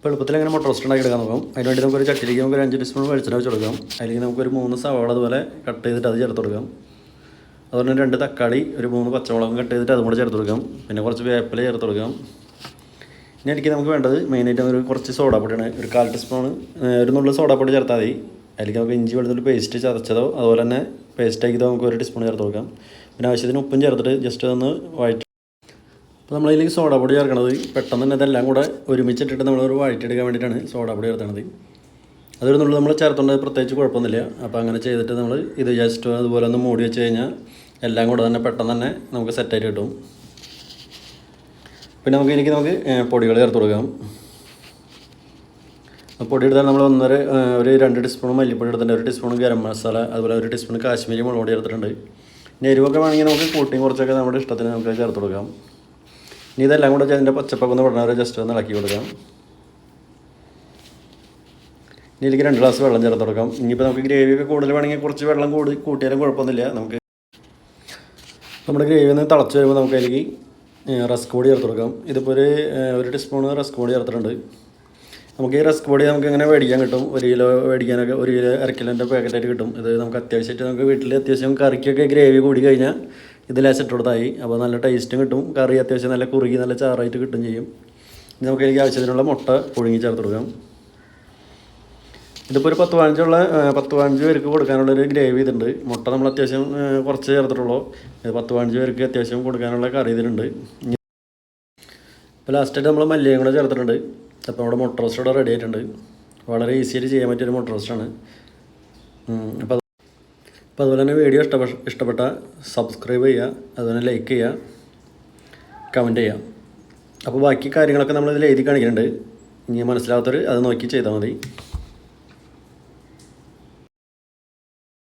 ഇപ്പോൾ എളുപ്പത്തിൽ എങ്ങനെ മുട്ട റോസ്റ്റ് ഉണ്ടാക്കി എടുക്കാൻ നോക്കാം. അതിന് വേണ്ടി നമുക്കൊരു ചട്ടിലേക്ക് നമുക്ക് ഒരു അഞ്ച് ടീസ്പൂൺ വെളിച്ചെണ്ണ വെച്ച് കൊടുക്കാം. അതിലേക്ക് നമുക്കൊരു മൂന്ന് സവാള അതുപോലെ കട്ട് ചെയ്തിട്ട് അത് ചേർത്ത് കൊടുക്കാം. അതുപോലെ രണ്ട് തക്കാളി ഒരു മൂന്ന് പച്ചമുളകും കട്ട് ചെയ്തിട്ട് അതും കൂടെ ചേർത്ത് കൊടുക്കാം. പിന്നെ കുറച്ച് വേപ്പില ചേർത്ത് കൊടുക്കാം. ഇനി എനിക്ക് നമുക്ക് വേണ്ടത് മെയിനായിട്ട് ഒരു കുറച്ച് സോഡാപ്പൊടിയാണ് ഒരു കാൽ ടീസ്പൂൺ ഒരു നുള്ളിൽ സോഡാപ്പൊടി ചേർത്താൽ മതി. അതിലേക്ക് നമുക്ക് ഇഞ്ചി വെളുത്തുള്ളി പേസ്റ്റ് ചതച്ചതോ അതുപോലെ തന്നെ പേസ്റ്റ് ആക്കിയതോ നമുക്ക് ഒരു ടീസ്പൂൺ ചേർത്ത് കൊടുക്കാം. പിന്നെ ആവശ്യത്തിന് ഉപ്പും ചേർത്തിട്ട് ജസ്റ്റ് ഒന്ന് വഴറ്റി അപ്പോൾ നമ്മളതിലേക്ക് സോഡ പൊടി ചേർക്കണത്. പെട്ടെന്ന് തന്നെ ഇതെല്ലാം കൂടെ ഒരുമിച്ചിട്ടിട്ട് നമ്മളൊരു വഴറ്റിയെടുക്കാൻ വേണ്ടിയിട്ടാണ് സോഡ പൊടി ചേർത്തണത്. അതൊരു നുള്ളു നമ്മൾ ചേർത്തുകൊണ്ട് പ്രത്യേകിച്ച് കുഴപ്പമൊന്നുമില്ല. അപ്പോൾ അങ്ങനെ ചെയ്തിട്ട് നമ്മൾ ഇത് ജസ്റ്റ് അതുപോലെ ഒന്ന് മൂടി വെച്ച് കഴിഞ്ഞാൽ എല്ലാം കൂടെ തന്നെ പെട്ടെന്ന് തന്നെ നമുക്ക് സെറ്റായിട്ട് കിട്ടും. പിന്നെ നമുക്ക് എനിക്ക് നമുക്ക് പൊടികൾ ചേർത്ത് കൊടുക്കാം. പൊടി എടുത്താൽ നമ്മൾ ഒന്നര ഒരു രണ്ട് ടീസ്പൂൺ മല്ലിപ്പൊടി എടുത്തിട്ടുണ്ട് ഒരു ടീസ്പൂൺ ഗരം മസാല അതുപോലെ ഒരു ടീസ്പൂൺ കാശ്മീരി മുളക് പൊടി ചേർത്തിട്ടുണ്ട്. ഇനി എരിവൊക്കെ വേണമെങ്കിൽ നമുക്ക് കൂട്ടിയും കുറച്ചൊക്കെ നമ്മുടെ ഇഷ്ടത്തിന് നമുക്ക് ചേർത്ത് കൊടുക്കാം. ഇനി ഇതെല്ലാം കൂടെ അതിന്റെ പച്ചപ്പൊക്കെ ഒന്ന് ജസ്റ്റ് ഒന്ന് ഇളക്കി കൊടുക്കാം. ഇനി ഇതിലേക്ക് രണ്ട് ഗ്ലാസ് വെള്ളം ചേർത്ത് കൊടുക്കാം. ഇനിയിപ്പോൾ നമുക്ക് ഗ്രേവി ഒക്കെ കൂടുതൽ വേണമെങ്കിൽ കുറച്ച് വെള്ളം കൂടി കൂട്ടിയാലും കുഴപ്പമൊന്നുമില്ല. നമുക്ക് നമ്മുടെ ഗ്രേവി ഒന്ന് തിളച്ച് വരുമ്പോൾ നമുക്ക് അതിലേക്ക് റസ്ക് പൊടി ചേർത്ത് കൊടുക്കാം. ഇതിപ്പോൾ ഒരു ഒരു ടീസ്പൂൺ റസ്ക് പൊടി ചേർത്തിട്ടുണ്ട്. നമുക്ക് ഈ റസ്ക് പൊടി നമുക്ക് ഇങ്ങനെ മേടിക്കാൻ കിട്ടും? ഒരു കിലോ മേടിക്കാനൊക്കെ ഒരു കിലോ അര പാക്കറ്റായിട്ട് കിട്ടും. ഇത് നമുക്ക് അത്യാവശ്യമായിട്ട് നമുക്ക് വീട്ടിൽ അത്യാവശ്യം കറിക്കൊക്കെ ഗ്രേവി കൂടി കഴിഞ്ഞാൽ ഇത് ലേശിട്ട് കൊടുത്തായി അപ്പോൾ നല്ല ടേസ്റ്റും കിട്ടും. കറി അത്യാവശ്യം നല്ല കുറുകി നല്ല ചാറായിട്ട് കിട്ടും ചെയ്യും. ഇനി നമുക്ക് എനിക്ക് ആവശ്യത്തിനുള്ള മുട്ട പുഴുങ്ങി ചേർത്ത് കൊടുക്കാം. ഇതിപ്പോൾ ഒരു പത്ത് പതിനഞ്ചുള്ള പത്ത് പതിനഞ്ച് പേർക്ക് കൊടുക്കാനുള്ള ഒരു ഗ്രേവി ഇതുണ്ട്. മുട്ട നമ്മൾ അത്യാവശ്യം കുറച്ച് ചേർത്തിട്ടുള്ളൂ. ഇത് പത്ത് പതിനഞ്ച് പേർക്ക് അത്യാവശ്യം കൊടുക്കാനുള്ള കറി ഇതിലുണ്ട്. ഇപ്പോൾ ലാസ്റ്റായിട്ട് നമ്മൾ മല്ലിയും കൂടെ ചേർത്തിട്ടുണ്ട്. അപ്പോൾ നമ്മുടെ മുട്ട റോസ്റ്റ് ഇവിടെ റെഡി ആയിട്ടുണ്ട്. വളരെ ഈസിയായിട്ട് ചെയ്യാൻ പറ്റിയൊരു മുട്ട റോസ്റ്റാണ് അപ്പോൾ അപ്പോൾ അതുപോലെ തന്നെ വീഡിയോ ഇഷ്ടപ്പെട്ട ഇഷ്ടപ്പെട്ട സബ്സ്ക്രൈബ് ചെയ്യുക അതുപോലെ ലൈക്ക് ചെയ്യുക കമന്റ് ചെയ്യുക അപ്പോൾ ബാക്കി കാര്യങ്ങളൊക്കെ നമ്മളിതിൽ എഴുതി കാണിക്കുന്നുണ്ട്. ഇനി മനസ്സിലാകാത്തവർ അത് നോക്കി ചെയ്താൽ മതി.